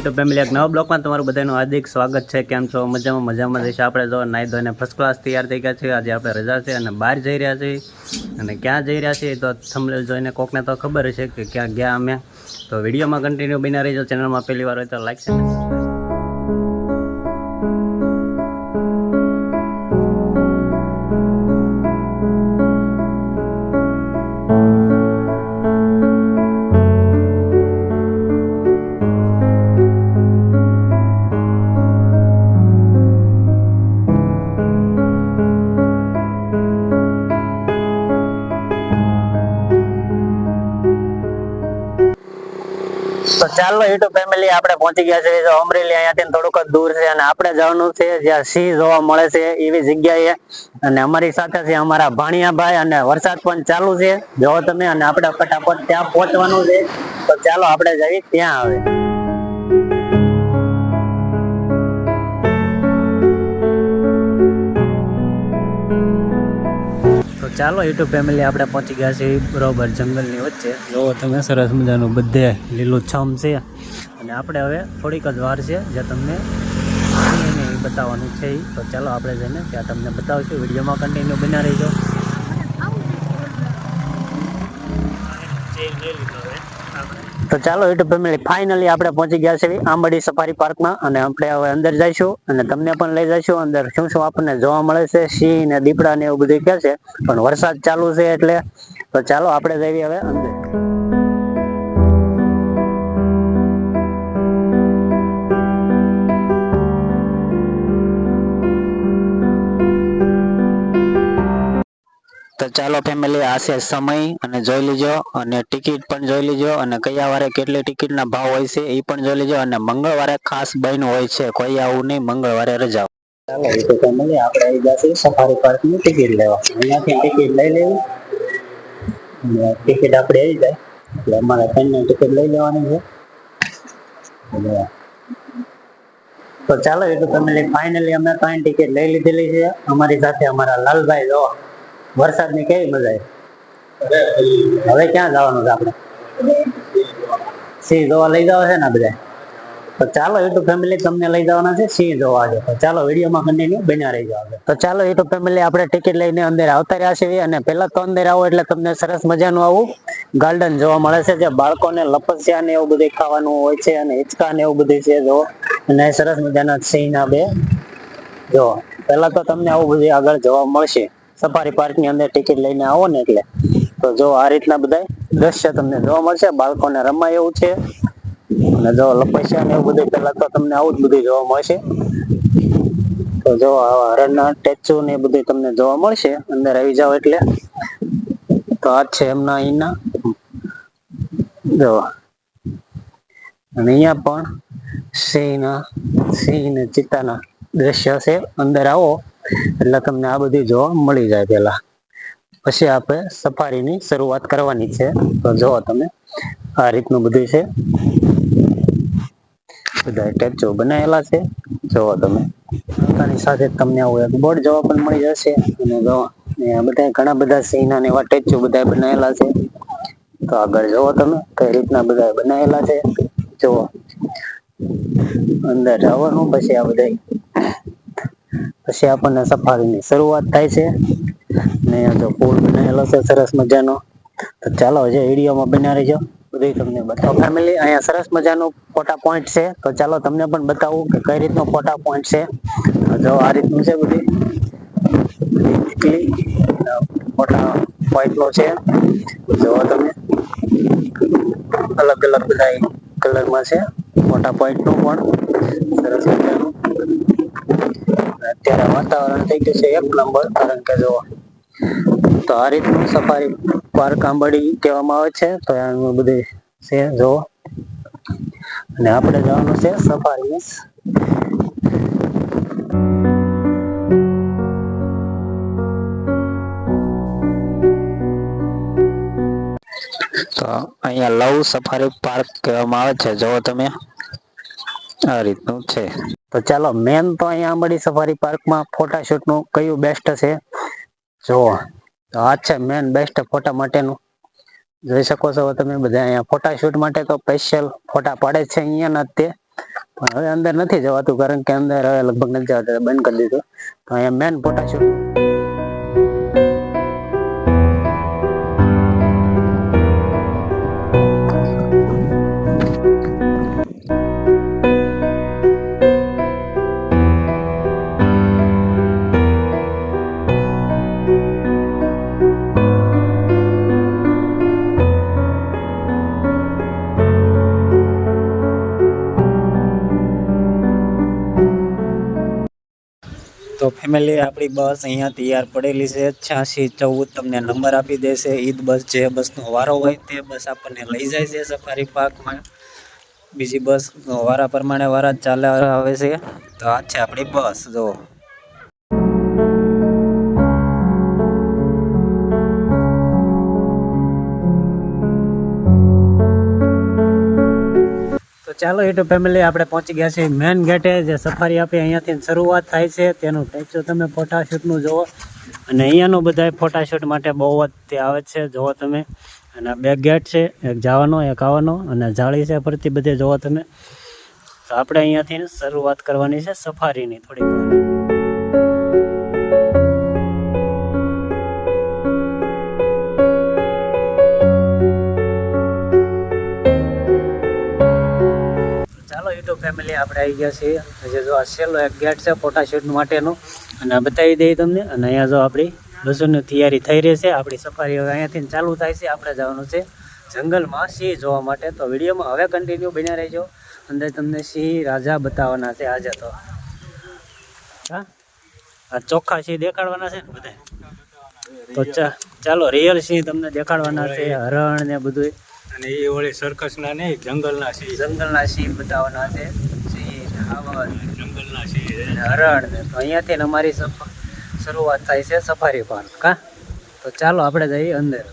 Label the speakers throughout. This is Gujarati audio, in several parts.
Speaker 1: યુટ્યુબ ફેમિલી એક નવા બ્લોકમાં તમારું બધાનું હાર્દિક સ્વાગત છે. કેમ છો? મજામાં મજામાં જઈશું આપણે જો નાઈ ધોઈને ફર્સ્ટ ક્લાસ તૈયાર થઈ ગયા છે આજે આપણે રજા છે અને બહાર જઈ રહ્યા છીએ. અને ક્યાં જઈ રહ્યા છીએ તો થંબનેલ જોઈને કોકને તો ખબર હશે કે ક્યાં ગયા અમે. તો વિડીયોમાં કન્ટિન્યુ બન્યા રહીજો. ચેનલમાં પહેલી વાર હોય તો લાઈક છે ચાલો યુટ્યુબ ફેમિલી આપણે પહોંચી ગયા છે અમરેલી. અહીંયાથી થોડુંક દૂર છે અને આપણે જવાનું છે જ્યાં સિંહ જોવા મળે છે એવી જગ્યાએ. અને અમારી સાથે છે અમારા ભાણિયાભાઈ અને વરસાદ પણ ચાલુ છે. જો તમે અને આપણે ફટાફટ ત્યાં પહોંચવાનું છે. તો ચાલો, આપણે જઈએ, ત્યાં આવે. ચાલો યુટ્યુબ ફેમિલી આપણે પહોંચી ગયા છીએ બરોબર જંગલની વચ્ચે. જો તમે સરસ મજાનું બધે લીલું છમ છે. અને આપણે હવે થોડીક જ વાર છે જે તમને બતાવવાનું છે. તો ચાલો આપણે જઈને ત્યાં તમને બતાવશું. વિડીયોમાં કન્ટિન્યુ બના રહીજો. તો ચાલો યુટ્યુબ ફેમિલી ફાઇનલી આપણે પહોંચી ગયા છે આંબડી સફારી પાર્કમાં અને આપણે હવે અંદર જઈશું અને તમને પણ લઈ જઈશું અંદર. શું શું આપણને જોવા મળે છે, સિંહ ને દીપડા ને એવું બધું કે છે, પણ વરસાદ ચાલુ છે એટલે તો ચાલો, આપણે જઈએ હવે અંદર. તો ચાલો ફેમિલી આ છે સમય, અને જોઈ લીજો, અને ટિકિટ પણ જોઈ લીજો, અને કયા વારે કેટલી ટિકિટના ભાવ હોય છે, એ પણ જોઈ લીજો, અને મંગળવારે ખાસ બન હોય છે, કોઈ આવું નહીં, મંગળવારે રજા. તો ટિકિટ લઈ લેવાની છે. તો ચાલો એટલું ફેમિલી ફાઇનલી અમે ત્રણ ટિકિટ લઈ લીધેલી છે. અમારી સાથે અમારા લાલભાઈ જો વરસાદની કેવી મજા હવે ક્યાં જવાનું છે આપણે? સિંહ જોવા લઈ જવા છે ને બધા તો ચાલો યુટ્યુબ ફેમિલી તમને લઈ જવાના છે, સિંહ જોવા છે. તો ચાલો, વિડીયોમાં કન્ટિન્યુ બન્યા રહી જવા તો ચાલો યુટ્યુબ ફેમિલી આપણે ટિકિટ લઈને અંદર આવતા રહ્યા છીએ. અને પહેલા તો અંદર આવો એટલે તમને સરસ મજાનું આવું ગાર્ડન જોવા મળે છે, જે બાળકોને લપસ્યા ને એવું બધું ખાવાનું હોય છે અને હિંચકા ને એવું બધું છે જો અને સરસ મજાના સિંહના બે. જો પહેલા તો તમને આવું બધું આગળ જોવા મળશે. સફારી પાર્કની અંદર ટિકિટ લઈને આવો ને એટલે. તો જો આ રીતના બધા દ્રશ્ય તમને જોવા મળશે. બાળકોને રમાય એવું છે. અને જો લપસ્યા ને એવું બધું પહેલા તો તમને આવું જ બધું જોવા મળશે. તો જો આવા હરણના ટેચુ ને બધું તમને જોવા મળશે. અંદર આવી જાવ એટલે. તો આ છે એમના અહીંના. જો. અને અહીંયા પણ સિંહના, સિંહ ને ચિત્તાના દ્રશ્ય છે. અંદર આવો. એટલે તમને આ બધું જોવા મળી જાય પેલા પછી આપણે સફારીની શરૂઆત કરવાની છે. તો જો તમે, આ રીતનું બધું છે. બધા ટેચો બનાવેલા છે. જોવો તમે. પોતાની સાથે તમને આવું એક બોર્ડ જોવા પણ મળી જશે. અને જોવા બધા ઘણા બધા સિંહના એવા ટેચો બધા બનાવેલા છે. તો આગળ જુઓ તમે, કઈ રીતના બધા બનાવેલા છે. જુઓ. અંદર જવાનું, પછી આ બધા પછી આપણને સફારીની શરૂઆત થાય છે. ને જો પુલ બનાવેલો છે, સરસ મજાનો. તો ચાલો હજે વિડીયોમાં બના રહેજો. બધું તમને બતાવો. ફેમિલી, અહીંયા સરસ મજાનો ફોટા પોઈન્ટ છે. તો ચાલો તમને પણ બતાવું કે કઈ રીતનો ફોટા પોઈન્ટ છે. જો આ રીતનું છે બધી ફોટા પોઈન્ટનું છે. જોવો તમે અલગ અલગ બધા કલરમાં છે. મોટા પોઈન્ટનું પણ સરસ મજાનું. અત્યારે વાતાવરણ થઈ ગયું છે એક નંબર. કારણ કે જો તો આ રીતનું સફારી પાર્ક આંબડી કહેવામાં આવે છે. તો એનું બધું છે, જો. અને આપણે જવાનું છે સફારી. તો અહીંયા લવ સફારી પાર્ક કહેવામાં આવે છે. જો તમે. આ રીતનું છે. તો ચાલો મેન તો અહીંયા આંબડી સફારી પાર્કમાં ફોટાશૂટનું કયું બેસ્ટ છે? જો તો આ છે મેન બેસ્ટ ફોટા માટેનું. જોઈ શકો છો તમે બધા અહીંયા ફોટાશૂટ માટે તો સ્પેશિયલ ફોટા પાડે છે અહીંયા ના તે
Speaker 2: પણ હવે અંદર નથી જવાતું કારણ કે અંદર હવે લગભગ નથી જવાતું બંધ કરી દીધું. તો અહીંયા મેન ફોટાશૂટ તો ફેમિલી આપણી બસ અહીંયા તૈયાર પડેલી છે. છ્યાસી ચૌદ તમને નંબર આપી દેશે. ઈદ બસ જે બસનો વારો હોય તે બસ આપણને લઈ જાય છે સફારી પાર્કમાં બીજી બસ વારા પ્રમાણે વારા ચાલે આવે છે. તો આ છે આપણી બસ જો ચાલો યુટ્યુબ ફેમિલી આપણે પહોંચી ગયા છીએ મેન ગેટે જે સફારી આપી અહીંયાથી શરૂઆત થાય છે. તેનું ટેક્ચર તમે ફોટાશૂટનું જુઓ, અને અહીંયાનું બધા ફોટાશૂટ માટે બહુ જ તે આવે છે, જુઓ તમે. અને બે ગેટ છે, એક જવાનો, એક આવવાનો, અને જાળી છે ફરતી બધે જુઓ તમે. તો આપણે અહીંયાથી શરૂઆત કરવાની છે સફારીની થોડીક યુટ્યુબ ફેમિલી આપણે આવી ગયા છીએ. હજી જો આ છેલ્લો એક ગેટ છે ફોટાશૂટ માટેનું. અને આ બતાવી દઈએ તમને. અને અહીંયા જો આપણી બસોની તૈયારી થઈ રહી છે. આપણી સફારી હવે અહીંયાથી ચાલુ થાય છે. આપણે જવાનું છે જંગલમાં સિંહ જોવા માટે. તો વિડીયોમાં હવે કન્ટિન્યુ બન્યા રહેજો. અંદર તમને સિંહ રાજા બતાવવાના છે આજે તો. હા? આ ચોખ્ખા સિંહ દેખાડવાના છે ને બધા તો ચાલો રિયલ સિંહ તમને દેખાડવાના છે. હરણ ને બધું
Speaker 1: અને એ વળી સર્કસના નહીં જંગલના સિંહ
Speaker 2: જંગલના સિંહ બતાવવાના છે. સિંહ
Speaker 1: જંગલના
Speaker 2: સિંહ હરણ તો અહીંયાથી અમારી શરૂઆત થાય છે સફારી પાર્ક કા? તો ચાલો આપણે જઈએ અંદર.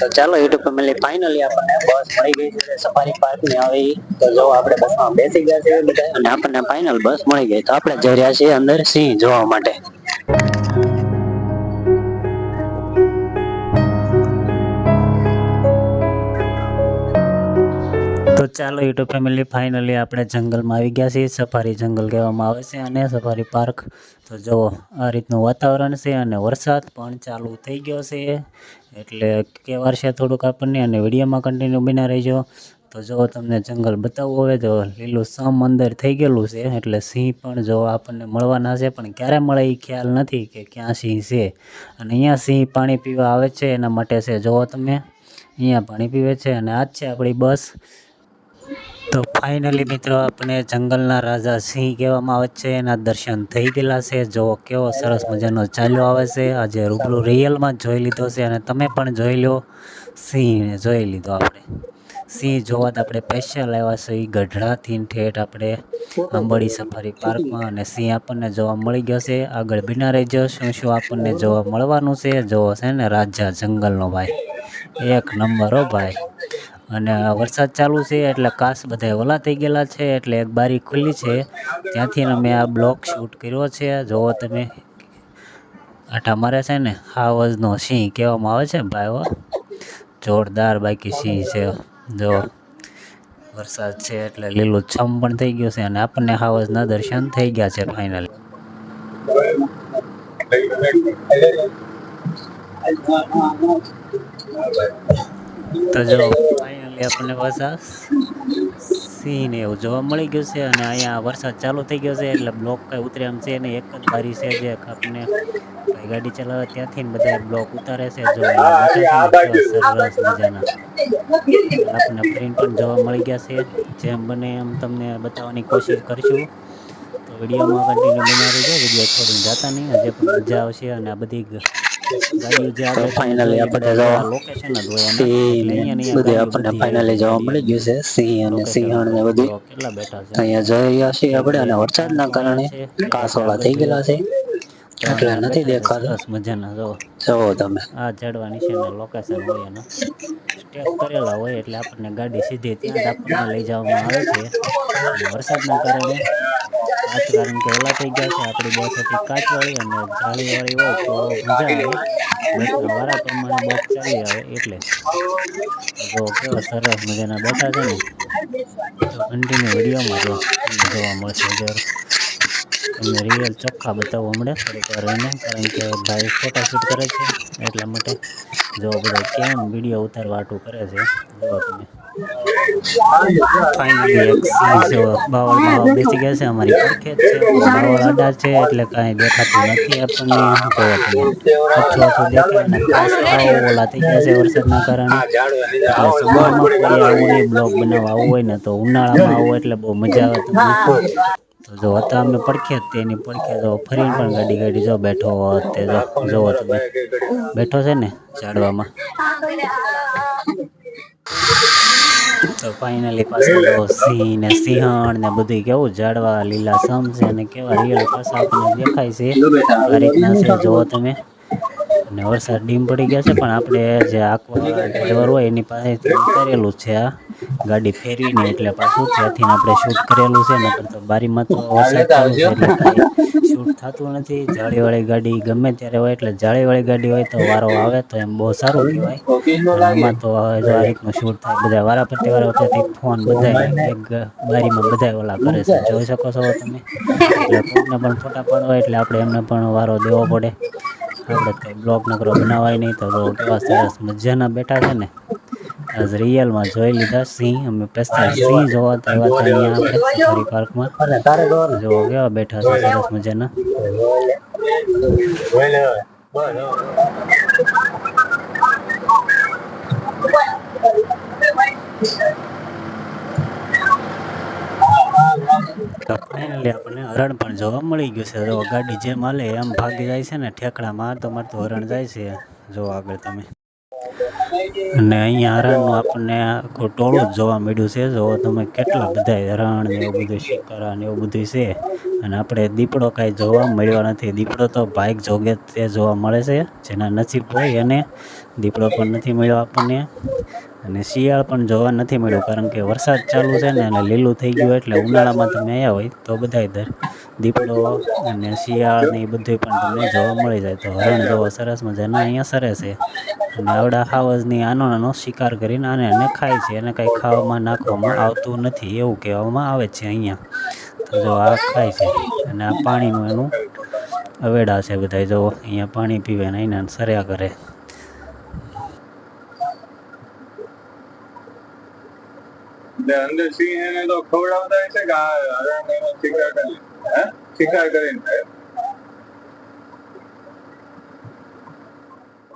Speaker 2: તો ચાલો, યુટ્યુબ ફેમિલી ફાઇનલી આપણને બસ મળી ગઈ છે સફારી પાર્કની આવી. તો જો આપણે બસમાં બેસી ગયા છે બધા, અને આપણને ફાઇનલ બસ મળી ગઈ. તો આપણે જઈ રહ્યા છીએ અંદર સિંહ જોવા માટે. તો ચાલો, યુટ્યુબ ફેમિલી ફાઇનલી આપણે જંગલમાં આવી ગયા છીએ. સફારી જંગલ કહેવામાં આવે છે અને સફારી પાર્ક તો જુઓ, આ રીતનું વાતાવરણ છે અને વરસાદ પણ ચાલુ થઈ ગયો છે. એટલે કહેવાર છે થોડુંક આપણને અને વિડીયોમાં કન્ટિન્યુ બિના રહેજો. તો જો તમને જંગલ બતાવવું હોય તો લીલું સમ અંદર થઈ ગયેલું છે, એટલે સિંહ પણ જો આપણને મળવાના છે, પણ ક્યારે મળે એ ખ્યાલ નથી કે ક્યાં સિંહ છે. અને અહીંયા સિંહ પાણી પીવા આવે છે, એના માટે છે, જુઓ તમે, અહીંયા પાણી પીવે છે અને આ જ છે આપણી બસ. તો ફાઇનલી મિત્રો આપણે જંગલના રાજા સિંહ કહેવામાં આવે છે. એના દર્શન થઈ ગયેલા છે. જો કેવો સરસ મજાનો ચાલ્યો આવે છે. આજે રૂબરૂ રિયલમાં જોઈ લીધો છે અને તમે પણ જોઈ લો. સિંહને જોઈ લીધો આપણે. સિંહ જોવા આપણે સ્પેશિયલ આવ્યા છે. એ ગઢડાથી ઠેઠ આપણે અંબડી સફારી પાર્કમાં અને સિંહ આપણને જોવા મળી ગયો છે. આગળ બિના રહેજો શું શું આપણને જોવા મળવાનું છે. જોવો છે ને રાજા જંગલનો ભાઈ. એક નંબર હો ભાઈ. અને વરસાદ ચાલુ છે એટલે કાચ બધા ઓલા થઈ ગયેલા છે એટલે એક બારી ખુલ્લી છે. ત્યાંથી મેં આ બ્લોક શૂટ કર્યો છે. જોવો તમે. આટા મારે છે ને, હાવજનો સિંહ કહેવામાં આવે છે ભાઈઓ જોરદાર બાકી સિંહ છે. જો, વરસાદ છે એટલે લીલું છમ પણ થઈ ગયું છે અને આપણને હાવજના દર્શન થઈ ગયા છે ફાઇનલ તો જો ફાઇનલી આપણને પાછા સિંહ ને એવું જોવા મળી ગયું છે અને અહીંયા વરસાદ ચાલુ થઈ ગયો છે એટલે બ્લોક કંઈ ઉતરે એમ છે ને એક જ બારી છે જે આપણને ગાડી ચલાવે ત્યાંથી બધા બ્લોક ઉતારે છે. જો સરસ મજાના. આપણને પ્રિન્ટ પણ જોવા મળી ગયા છે. જેમ બને એમ તમને બતાવવાની કોશિશ કરીશું. તો વિડીયોમાં કન્ટિન્યુ બનાવી રહેજો વીડિયો છોડીને જતા નહીં. હજે પણ મજા આવશે અને આ બધી finally આપણે આપણને ફાઇનલી જોવા મળી ગયું છે. સિંહ અને સિંહણ ને બધું. અહીંયા જોઈ રહ્યા છીએ આપણે અને વરસાદના કારણે કાસવાળા થઈ ગયેલા છે. એટલે નથી દેખાતા?
Speaker 1: મજાના જો
Speaker 2: જુઓ તમે.
Speaker 1: આ ચડવા નીચેના લોકેશન હોય એના. સ્ટેપ કરેલા હોય એટલે આપણને ગાડી સીધી ત્યાં જ આપણને લઈ જવામાં આવે છે. વરસાદના કારણે
Speaker 2: કાચ કારણ કે ઓલા થઈ ગયા છે. આપણી બસ હતી કાચવાળી અને જાળીવાળી હોય તો મજા આવે. બસના વારા પ્રમાણે બસ ચાલી આવે એટલે. જો કેવા સરસ મજાના બેઠા છે ને. તો કન્ટિન્યુ વિડીયોમાં જો જોવા મળશે દર તમને રિયલ ચોખ્ખા બતાવવા મળે થોડીક વાર કારણ કે ભાઈ ફોટાશૂટ કરે છે, એટલા માટે જો બધો કેમ વીડિયો ઉતારવા આટું કરે છે બેસી ગયા છે, અમારી પડખે છે. બાવળ આડા છે, એટલે કાંઈ દેખાતું નથી આપણને ઓછું ઓછું દેખાય આવો ઓલા થઈ ગયા છે વરસાદના કારણે. એટલે સમયમાં કોઈ આવું બ્લોગ બનાવવા આવવું હોય ને તો ઉનાળામાં આવું, એટલે બહુ મજા આવે તો જો હતા અમે પડખે જ તેની પડખે જો ફરીને પણ ગાડી ગાડી જો બેઠો હોત તે જો જોવો તમે બેઠો છે ને ઝાડવામાં તો ફાઇનલી પાછો સિંહ ને સિંહણ ને બધું કેવું ઝાડવા લીલા સમ છે અને કેવા રિયલ પાછા આપણને દેખાય છે. આ રીતના છે જોવો તમે. અને વરસાદ ડીમ પડી ગયા છે, પણ આપણે જે આખો ડ્રાઈવર હોય એની પાસેથી ઉતારેલું છે આ. ગાડી ફેરવીને એટલે પાછું ત્યાંથી આપણે શૂટ કરેલું છે, નકર તો બારીમાં તો વરસાદ ચાલુ છે એટલે શૂટ થતું નથી. જાળીવાળી ગાડી ગમે ત્યારે હોય, એટલે જાળીવાળી ગાડી હોય તો વારો આવે તો એમ બહુ સારું કહેવાય. આમાં તો જો આ રીતનું શૂટ થાય, બધા વારા પરથી વારા પરથી ફોન બધા એક બારીમાં બધા ઓલા કરે છે. જોઈ શકો છો તમે. એટલે કોઈને પણ ફોટા પાડવા એટલે આપણે એમને પણ વારો દેવો પડે. આપણે કંઈ બ્લોગ નકરો બનાવાય નહીં તો કેવા સરસ મજાના બેઠા છે ને આજ રિયલમાં જોઈ લીધા સિંહ. અમે પેસ્તા સિંહ જોવા તો આવ્યા હતા અહીંયા આપણે સફારી પાર્કમાં. જોવો કેવા બેઠા છે સરસ મજાના. તો ફાઇનલી આપણને હરણ પણ જોવા મળી ગયું છે. જો ગાડી જેમ હાલે એમ ભાગી જાય છે ને ઠેકડા મારતો મારતો હરણ જાય છે. જો આગળ તમે. અને અહીંયા હરણનું આપણને આખું ટોળું જ જોવા મળ્યું છે. જો તમે કેટલા બધા હરણ ને એવું બધું શિકારા ને એવું બધું છે. અને આપણે દીપડો કાંઈ જોવા મળ્યો નથી. દીપડો તો બાઇક જોગે તે જોવા મળે છે. જેના નસીબ હોય એને દીપડો પણ નથી મળ્યો આપણને. અને શિયાળ પણ જોવા નથી મળ્યું, કારણ કે વરસાદ ચાલુ છે ને અને લીલું થઈ ગયું એટલે ઉનાળામાં તમે આવ્યા હોય તો બધાય દર દીપડો અને શિયાળ ને એ બધું પણ તમને જોવા મળી જાય. તો હરણ જોવો સરસ મજાના, અહીંયા સરે છે. અને આવડા હાવજની આનો નાનો શિકાર કરીને આને એને ખાય છે. એને કાંઈ ખાવામાં નાખવામાં આવતું નથી, એવું કહેવામાં આવે છે અહીંયા. તો જો આ ખાય છે. અને આ પાણીનું એનું અવેડા છે બધા જો અહીંયા પાણી પીવે ને અહીંયા સર્યા કરે.
Speaker 3: એટલે અંદર સિંહ એને તો ખવડાવતા છે કે આ હરણ એનો શિકાર કરી શિકાર કરીને.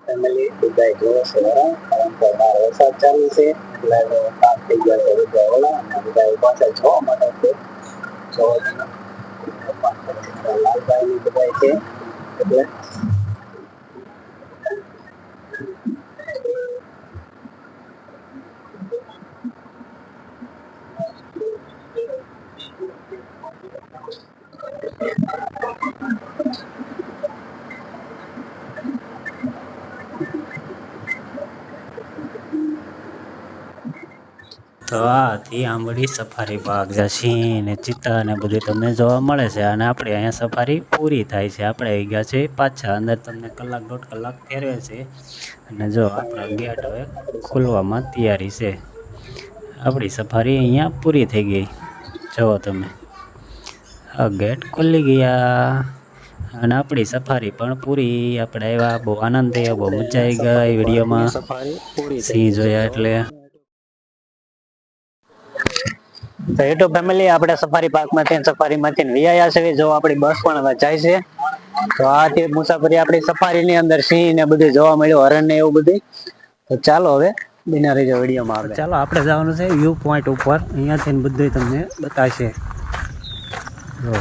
Speaker 4: ફેમિલી બધા જોવે છે કારણ કે બહાર વરસાદ ચાલુ છે, એટલે કામ થઈ ગયા છે બધા ઓલા બધા પાછળ છ માટે છે. જોવા લાલભાઈ ની બધા છે, એટલે
Speaker 2: તો આ આંબળી સફારી પાર્ક જ્યાં સિંહ ને ચિત્તા ને બધું તમને જોવા મળે છે. અને આપણે અહીંયા સફારી પૂરી થાય છે. આપણે આવી ગયા છે પાછા. અંદર તમને કલાક દોઢ કલાક ફેરવે છે. અને જો આપણા ગેટ હવે ખોલવામાં તૈયારી છે. આપણી સફારી અહીંયા પૂરી થઈ ગઈ. જુઓ તમે. આ ગેટ ખુલી ગયા. અને આપણી સફારી પણ પૂરી. આપણે આવ્યા. બહુ આનંદ થયો. બહુ મજા આવી ગઈ વિડીયોમાં.
Speaker 1: પૂરી
Speaker 2: સિંહ જોયા એટલે.
Speaker 1: તો યુટ્યુબ ફેમિલી આપણે સફારી પાર્કમાંથી સફારીમાંથી વિયા છે. જો આપણી બસ પણ જાય છે. તો આ તે મુસાફરી આપણી સફારીની અંદર સિંહ ને બધું જોવા મળ્યું હરણ ને એવું બધું. તો ચાલો હવે બિના રહીજો વિડીયોમાં આપણે
Speaker 2: ચાલો આપણે જવાનું છે વ્યૂ પોઈન્ટ ઉપર. અહીંયાથી બધું તમને બતાવશે. જો.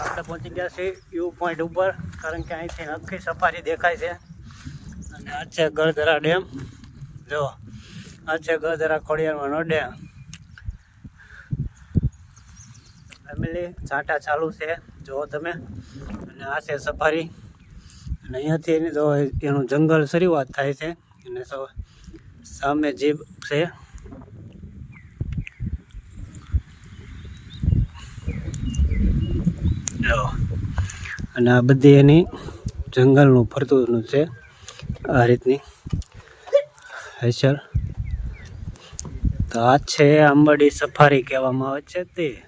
Speaker 2: આપણે પહોંચી ગયા છીએ વ્યૂ પોઈન્ટ ઉપર કારણ કે અહીંથી આખી સફારી દેખાય છે. અને આ છે ગળધરા ડેમ. જો આ છે ગળધરા ખોડિયારમાંનો ડેમ. ફેમિલી છાંટા ચાલુ છે. જુઓ તમે. અને આ છે સફારી. અને અહીંયાથી એની જો એનું જંગલ શરૂઆત થાય છે. અને સ- સામે જીભ છે. અને આ બધી એની જંગલનું ફરતું છે. આ રીતની. હેસર તો આ છે આંબડી સફારી કહેવામાં આવે છે તે.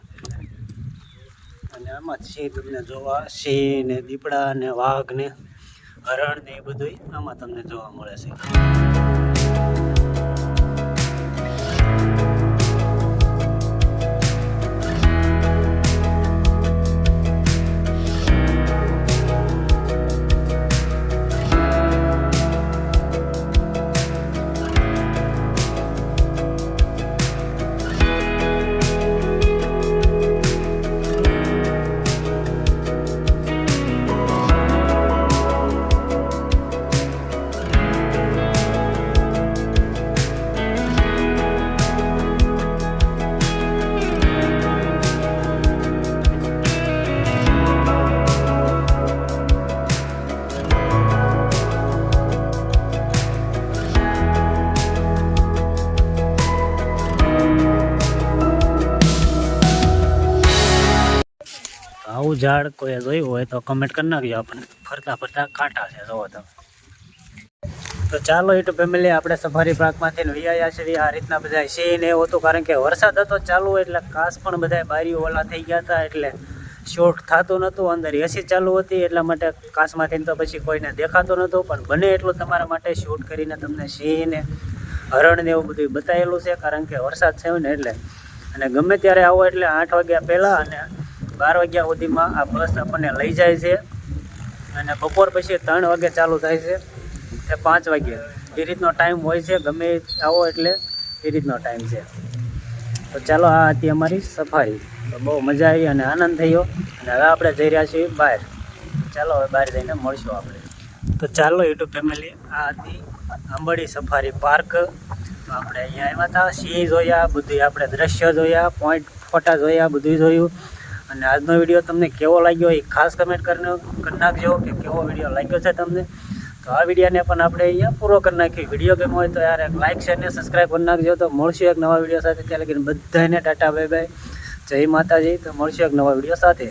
Speaker 2: આમાં સિંહ તમને જોવા, સિંહ ને દીપડા ને વાઘ ને હરણ ને એ બધું આમાં તમને જોવા મળે છે. ઝાડ કોઈ જોયું હોય તો કમેન્ટ કરી નાખજો આપણને. ફરતા ફરતા કાંટા છે, જોવો તો તો ચાલો યુટ્યુબ ફેમિલી આપણે સફારી પાર્કમાંથી વિયા છે આ રીતના બધા સિંહ ને એવું હતું, કારણ કે વરસાદ હતો ચાલુ, એટલે કાસ પણ બધા બારીઓ ઓલા થઈ ગયા હતા, એટલે શૂટ થતું નહોતું અંદર એસી ચાલુ હતી, એટલા માટે કાચમાંથી તો પછી કોઈને દેખાતું નહોતું પણ બને એટલું તમારા માટે શૂટ કરીને તમને સિંહ ને હરણ ને એવું બધું બતાવેલું છે, કારણ કે વરસાદ થયો ને એટલે. અને ગમે ત્યારે આવો એટલે આઠ વાગ્યા પહેલાં અને બાર વાગ્યા સુધીમાં આ બસ આપણને લઈ જાય છે. અને બપોર પછી ત્રણ વાગે ચાલુ થાય છે તે પાંચ વાગે. એ રીતનો ટાઈમ હોય છે, ગમે આવો એટલે એ રીતનો ટાઈમ છે. તો ચાલો, આ હતી અમારી સફારી. તો બહુ મજા આવી અને આનંદ થયો. અને હવે આપણે જઈ રહ્યા છીએ બહાર. ચાલો, હવે બહાર જઈને મળશું આપણે. તો ચાલો, યુટ્યુબ ફેમિલી આ હતી આંબડી સફારી પાર્ક આપણે અહીંયા આવ્યા હતા. સિંહ જોયા બધું આપણે દ્રશ્ય જોયા પોઈન્ટ ફોટા જોયા બધું જોયું. અને આજનો વીડિયો તમને કેવો લાગ્યો એ ખાસ કમેન્ટ કરીને કરી નાખજો કે કેવો વીડિયો લાગ્યો છે તમને. તો આ વિડીયોને પણ આપણે અહીંયા પૂરો કરી નાખીએ. વીડિયો ગેમ હોય તો યાર લાઇક શેર ને સબસ્ક્રાઈબ કરી નાખજો. તો મળશું એક નવા વીડિયો સાથે. ત્યાં લગીને બધાને ટાટા બાય બાય જય માતાજી. તો મળશું એક નવા વીડિયો સાથે.